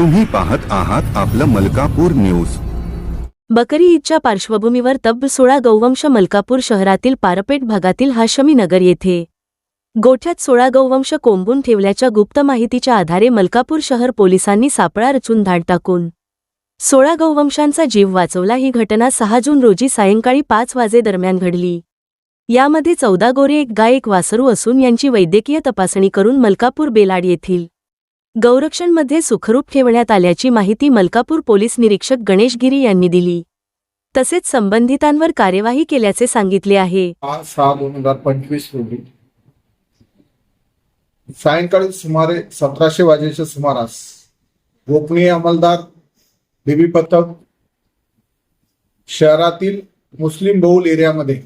तुम्ही पाहत आहात आपलं मलकापूर न्यूज. बकरी ईदच्या पार्श्वभूमीवर तब्ब सोळा गौवंश मलकापूर शहरातील पारपेट भागातील हाशमी नगर येथे. गोठ्यात सोळा गौवंश कोंबून ठेवल्याच्या गुप्त माहितीच्या आधारे मलकापूर शहर पोलिसांनी सापळा रचून धाड टाकून. सोळा गौवंशांचा जीव वाचवला ही घटना सहा जून रोजी सायंकाळी पाच वाजेदरम्यान घडली. यामध्ये चौदा गोरे एक गाय एक वासरू असून यांची वैद्यकीय तपासणी करून मलकापूर बेलाड येथील गौरक्षणमध्ये सुखरूप ठेवण्यात आल्याची माहिती मलकापूर पोलीस निरीक्षक गणेश गिरी यांनी दिली. तसेच संबंधितांवर कार्यवाही केल्याचे सांगितले आहे. सहा दोन हजार पंचवीस रोजी. सायंकाळी सुमारे सतराशे वाजेच्या सुमारास गोपनीय अंमलदार बीबी पथक शहरातील मुस्लिम बहुल एरियामध्ये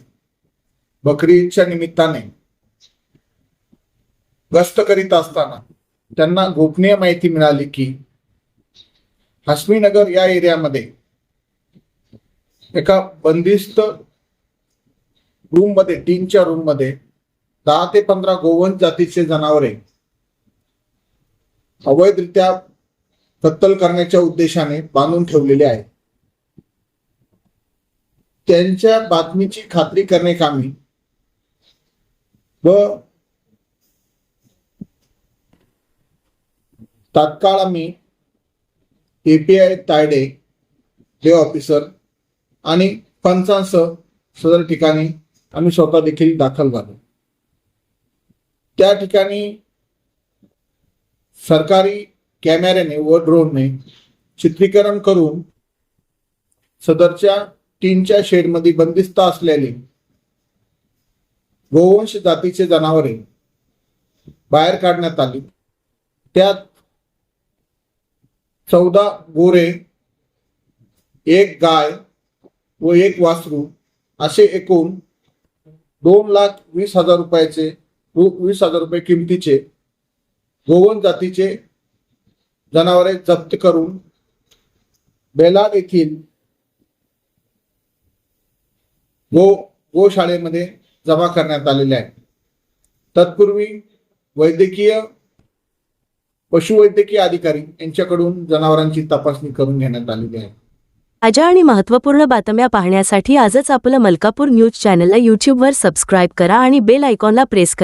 बकरी ईदच्या निमित्ताने गस्त करीत असताना त्यांना गोपनीय माहिती मिळाली की हसमीनगर या एरियामध्ये एका बंदिस्त रूममध्ये टीनच्या रूममध्ये दहा ते पंधरा गोवंश जातीचे जनावरे अवैधरित्या कत्तल करण्याच्या उद्देशाने बांधून ठेवलेले आहे त्यांच्या बातमीची खात्री करणे कामी व तात्काळ आम्ही एपीआय तायडे हे ऑफिसर आणि पंचांसह सदर ठिकाणी आम्ही स्वतः देखील दाखल झालो. त्या ठिकाणी सरकारी कॅमेऱ्याने व ड्रोनने चित्रीकरण करून सदरच्या टीनच्या शेडमध्ये बंदिस्त असलेले गोवंश जातीचे जनावरे बाहेर काढण्यात आली. त्यात चौदा गोरे एक गाय व एक वासरू असे एकूण दोन लाख वीस हजार रुपयाचे व वीस हजार रुपये किमतीचे गोवन जातीचे जनावरे जप्त करून बेलाड येथील गो गोशाळेमध्ये जमा करण्यात आलेले आहे तत्पूर्वी वैद्यकीय पशुवैद्यकीय अधिकारी यांच्याकडून जनावरांची तपासणी करून घेण्यात आलेली आहे. ताज्या आणि महत्त्वपूर्ण बातम्या पाहण्यासाठी आजच आपलं मलकापूर न्यूज चॅनलला यूट्यूबवर सबस्क्राईब करा आणि बेल आयकॉनला प्रेस करा.